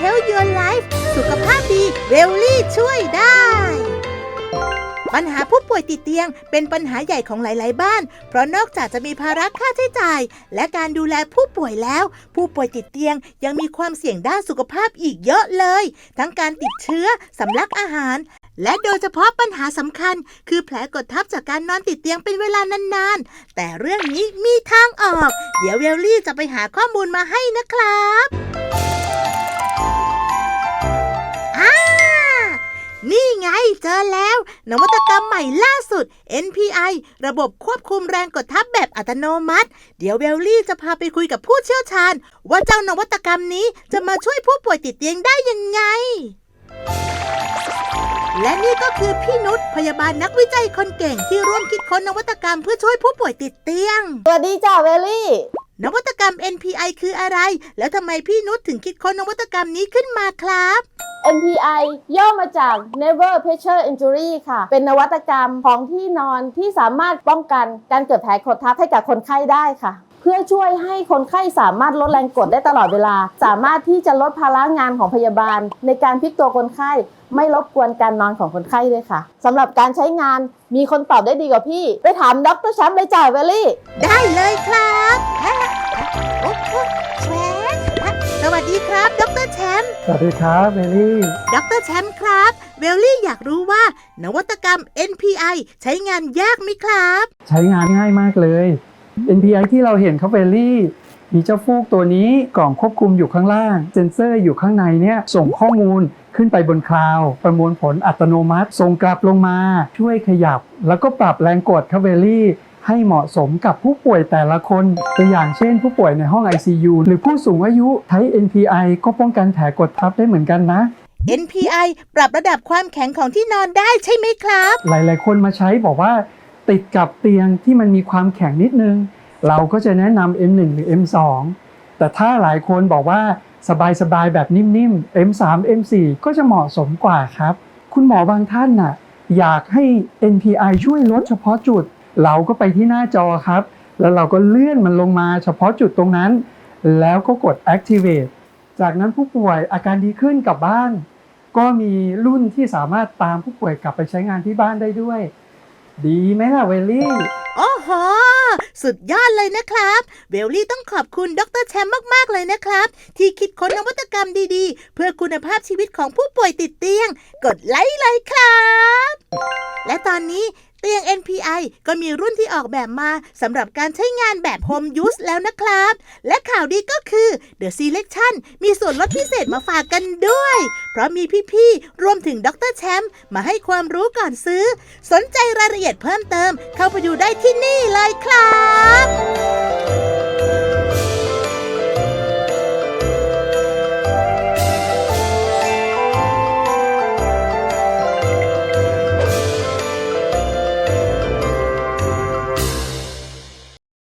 เวลลี่ช่วยได้ ปัญหาผู้ป่วยติดเตียงเป็นปัญหาใหญ่ของหลาย ๆ บ้าน เพราะนอกจากจะมีภาระค่าใช้จ่าย และการดูแลผู้ป่วยแล้ว ผู้ป่วยติดเตียงยังมีความเสี่ยงด้านสุขภาพอีกเยอะเลย ทั้งการติดเชื้อสำลักอาหารและโดยเฉพาะปัญหาสำคัญ คือแผลกดทับจากการนอนติดเตียงเป็นเวลานานๆ แต่เรื่องนี้มีทางออก เดี๋ยวเวลลี่จะไปหาข้อมูลมาให้นะครับ เจอแล้ว นวัตกรรมใหม่ล่าสุด NPI ระบบควบคุมแรงกดทับแบบอัตโนมัติ เดี๋ยวเวลลี่จะพาไปคุยกับผู้เชี่ยวชาญ ว่าเจ้านวัตกรรมนี้จะมาช่วยผู้ป่วยติดเตียงได้ยังไง และนี่ก็คือพี่นุชพยาบาลนักวิจัยคนเก่งที่ร่วมคิดค้นนวัตกรรมเพื่อช่วยผู้ป่วยติดเตียง สวัสดีจ้าเวลลี่ นวัตกรรม NPI คืออะไร แล้วทำไมพี่นุชถึงคิดค้นนวัตกรรมนี้ขึ้นมาครับ MPI ย่อมาจาก Never Pressure Injury ค่ะ เป็นนวัตกรรมของที่นอนที่สามารถป้องกันการเกิดแผลกดทับให้กับคนไข้ได้ค่ะเพื่อช่วยให้คนไข้สามารถลดแรงกดได้ตลอดเวลา สามารถที่จะลดภาระงานของพยาบาล ในการพลิกตัวคนไข้ ไม่รบกวนการนอนของคนไข้ด้วยค่ะ สำหรับการใช้งานมีคนตอบได้ดีกว่าพี่ ไปถามดรแชมป์เลยจ้าเวลลี่ ได้เลยครับ สวัสดีครับเมลี่ ดรแชมป์ครับ เวลลี่อยากรู้ว่า นวัตกรรม NPI ใช้งานยากไหมครับ ใช้งานง่ายมากเลย NPI ที่เราเห็นครับเวลลี่ มีเจ้าฟูกตัวนี้กล่องควบคุมอยู่ข้างล่าง เซนเซอร์อยู่ข้างในเนี่ยส่งข้อมูลขึ้นไปบนคลาวด์ประมวลผลอัตโนมัติ ส่งกลับลงมา ช่วยขยับ แล้วก็ปรับแรงกดครับเวลลี่ ให้เหมาะสมกับผู้ป่วยแต่ละคนตัวอย่างเช่น ผู้ป่วยในห้อง ICU หรือผู้สูงอายุใช้ NPI ก็ป้องกันแผลกดทับได้เหมือนกันนะ NPI ปรับระดับความแข็งของที่นอนได้ใช่ไหมครับ หลาย ๆ คนมาใช้บอกว่า ติดกับเตียงที่มันมีความแข็งนิดนึง เราก็จะแนะนำ M1 หรือ M2 แต่ถ้าหลายคนบอกว่าสบาย ๆ แบบนิ่ม ๆ M3 M4 ก็จะเหมาะสมกว่าครับ คุณหมอบางท่านน่ะอยากให้ NPI ช่วยลดเฉพาะจุด เราก็ไปที่หน้าจอครับ แล้วเราก็เลื่อนมันลงมาเฉพาะจุดตรงนั้น แล้วก็กด activate จากนั้นผู้ป่วยอาการดีขึ้นกลับบ้าน ก็มีรุ่นที่สามารถตามผู้ป่วยกลับไปใช้งานที่บ้านได้ด้วย ดีไหมล่ะเวลลี่โอ้โห สุดยอดเลยนะครับ เวลลี่ต้องขอบคุณดรแชมป์มาก ๆ เลยนะครับ ที่คิดค้นนวัตกรรมดีๆ เพื่อคุณภาพชีวิตของผู้ป่วยติดเตียง กดไลค์เลยครับ และตอนนี้ เตียง NPI ก็มีรุ่นที่ออกแบบมาสำหรับการใช้งานแบบ Home Use แล้วนะครับ และข่าวดีก็คือ The Selection มีส่วนลดพิเศษมาฝากกันด้วย เพราะมีพี่ๆ รวมถึงดรแชมป์มาให้ความรู้ก่อนซื้อ สนใจรายละเอียดเพิ่มเติม เข้าไปดูได้ที่นี่เลยครับ